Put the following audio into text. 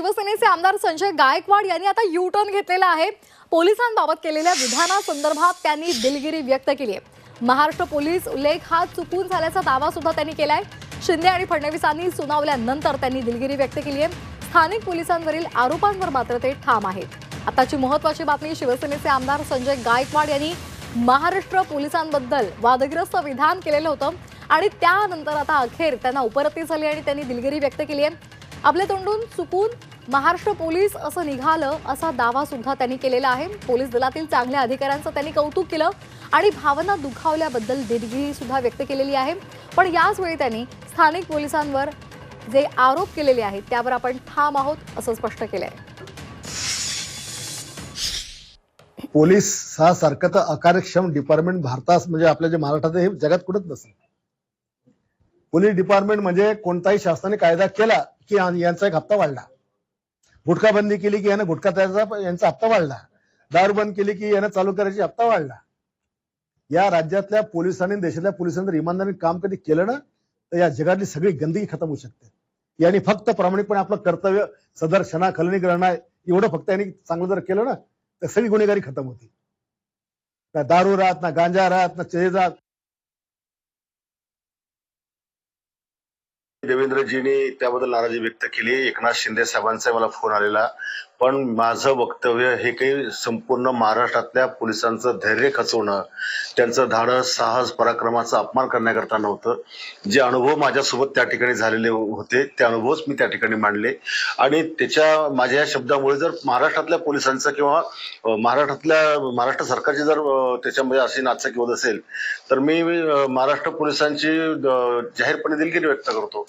शिवसेनेचे आमदार संजय गायकवाड यांनी आता यू टर्न घेतलेला आहे. पोलिसांबाबत केलेल्या विधानासंदर्भात त्यांनी दिलगिरी व्यक्त केली आहे. महाराष्ट्र पोलीस उल्लेख हा चुकून झाल्याचा दावा सुद्धा त्यांनी केलाय. शिंदे आणि फडणवीसांनी सुनावल्यानंतर त्यांनी दिलगिरी व्यक्त केली आहे. स्थानिक पोलिसांवरील आरोपांवर मात्र ते ठाम आहेत. आताची महत्वाची बातमी शिवसेनेचे आमदार संजय गायकवाड यांनी महाराष्ट्र पोलिसांबद्दल वादग्रस्त विधान केलेलं होतं. आणि त्यानंतर आता अखेर त्यांना उपरती झाली आणि त्यांनी दिलगिरी व्यक्त केली आहे. आपल्या तोंडून चुकून महाराष्ट्र पोलीस असं निघालं असा दावा सुद्धा त्यांनी केलेला आहे. पोलीस दलातील चांगल्या अधिकाऱ्यांचं त्यांनी कौतुक केलं आणि भावना दुखावल्याबद्दल दिलगिरी सुद्धा व्यक्त केलेली आहे. पण याच वेळी त्यांनी स्थानिक पोलिसांवर जे आरोप केलेले आहेत त्यावर आपण ठाम आहोत असं स्पष्ट केलंय. पोलीस हा सारखं तर अकार्यक्षम डिपार्टमेंट भारतात म्हणजे आपल्या जे महाराष्ट्रात हे जगात कुठंच नसेल. पोलीस डिपार्टमेंट म्हणजे कोणताही शासनाने कायदा केला की यांचा एक हप्ता वाढला. गुटखा बंदी केली की यानं गुटखा त्याचा यांचा हप्ता वाढला. दारू बंद केली की यानं चालू करायची हप्ता वाढला. या राज्यातल्या पोलिसांनी देशातल्या पोलिसांनी जर इमानदारीने काम कधी केलं ना तर या जगातली सगळी गंदगी खतम होऊ शकते. यांनी फक्त प्रामाणिकपणे आपलं कर्तव्य सदर क्षणा खलनी करणं एवढं फक्त यांनी चांगलं जर केलं ना तर सगळी गुन्हेगारी खतम होती ना दारू राहत ना गांजा राहत ना चेज देवेंद्रजींनी त्याबद्दल नाराजी व्यक्त केली. एकनाथ शिंदे साहेबांचा मला फोन आलेला. पण माझं वक्तव्य हे काही संपूर्ण महाराष्ट्रातल्या पोलिसांचं धैर्य खचवणं त्यांचं धाडस साहस पराक्रमाचा अपमान करण्याकरता नव्हतं. जे अनुभव माझ्यासोबत त्या ठिकाणी झालेले होते ते अनुभवच मी त्या ठिकाणी मांडले. आणि त्याच्या माझ्या या शब्दामुळे जर महाराष्ट्रातल्या पोलिसांचं किंवा महाराष्ट्रातल्या महाराष्ट्र सरकारची जर त्याच्यामध्ये अशी नाचक होत असेल तर मी महाराष्ट्र पोलिसांची जाहीरपणे दिलगिरी व्यक्त करतो.